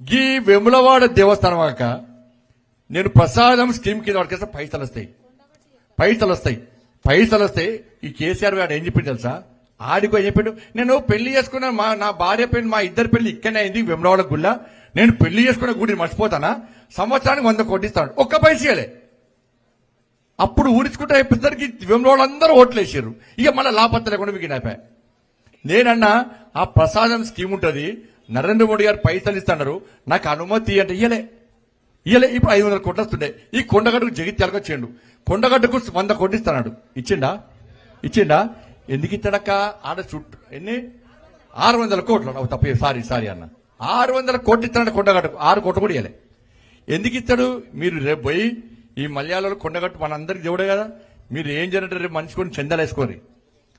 గీ వెములవాడ దేవస్థానం అక్క నేను ప్రసాదం స్కీమ్ కింద వాడికేస్తే పైసలు వస్తాయి. పైసలు వస్తాయి. పైసలు వస్తాయి ఈ కేసీఆర్ గారు ఏం చెప్పింది తెలుసా? ఆడికో ఏం చెప్పిండు? నేను పెళ్ళి చేసుకున్న మా నా భార్య పెళ్ళి మా ఇద్దరు పెళ్ళి ఇక్కడనే అయింది వెమలవాడ గుళ్ళ. నేను పెళ్ళి చేసుకున్న గుడిని మర్చిపోతానా? సంవత్సరానికి వంద కొట్టిస్తాను ఒక్క పైసలే అప్పుడు ఊడించుకుంటే అయిపోయేసరికి వెమలవాడ అందరూ ఓట్లు వేసారు ఇక మళ్ళీ లాపత్త లేకుండా మీకు అయిపోయా నేనన్నా ఆ ప్రసాదం స్కీమ్ ఉంటుంది నరేంద్ర మోడీ గారు పైసలు ఇస్తున్నారు నాకు అనుమతి అంటే ఇయ్యలే. ఇయ్యలే. ఇప్పుడు ఐదు వందల కోట్లు వస్తుండే. ఈ కొండగడ్డకు జగిత్యాలకు వచ్చిండు కొండగడ్డకు వంద కోట్లు ఇస్తున్నాడు. ఇచ్చిండా? ఇచ్చిండా? ఎందుకు ఇచ్చాడక్క? ఆడ చుట్టూ. ఎన్ని? ఆరు వందల కోట్లు. అవు తప్ప సారీ సారీ అన్న. ఆరు వందల కోట్లు ఇస్తాడు కొండగట్టుకు. ఆరు కోట్లు కూడా ఇవ్వలే ఎందుకు ఇస్తాడు మీరు రేపు పోయి ఈ మలయాళంలో కొండగట్టు మనందరికి దేవుడే కదా. మీరు ఏం జరిగితే రేపు మనిషి కొని చందాలు వేసుకోరి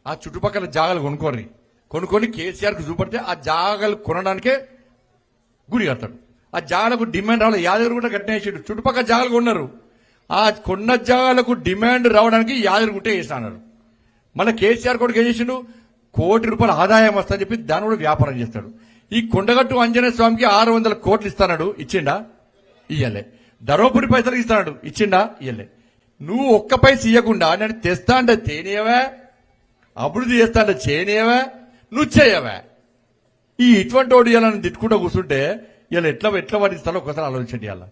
ఆ చుట్టుపక్కల జాగాలు కొనుక్కోర్రి. కొనుక్కొని కేసీఆర్కి చూపడితే ఆ జాగాలు కొనడానికే గురి కడతాడు ఆ జాగాలకు డిమాండ్ రావాలి. యాదగిరి కూడా కట్టినేసాడు చుట్టుపక్కల జాగాలు కొన్నారు. ఆ కొన్న జాగాలకు డిమాండ్ రావడానికి యాదగిరి గుట్టే వేసినారు మళ్ళీ కేసీఆర్ కూడా ఏం చేసిండు? కోటి రూపాయల ఆదాయం వస్తుందని చెప్పి దాని కూడా వ్యాపారం చేస్తాడు. ఈ కొండగట్టు ఆంజనేయ స్వామికి ఆరు వందల కోట్లు ఇస్తాడు ఇచ్చిండా? ఇయ్యలే. ధర్మపురి పైసలు ఇస్తాడు ఇచ్చిండా? ఇయ్యలే. నువ్వు ఒక్క పైస ఇవ్వకుండా నేను తెస్తా అంటే తేనేవా అభివృద్ధి చేస్తా అంటే చేయనేవా నువ్వు ఈ ఇటువంటి వాడు ఇలా తిట్టుకుంటూ కూర్చుంటే ఇలా ఎట్లా ఎట్లా వాడిస్తారో ఒకసారి ఆలోచించండి ఇలా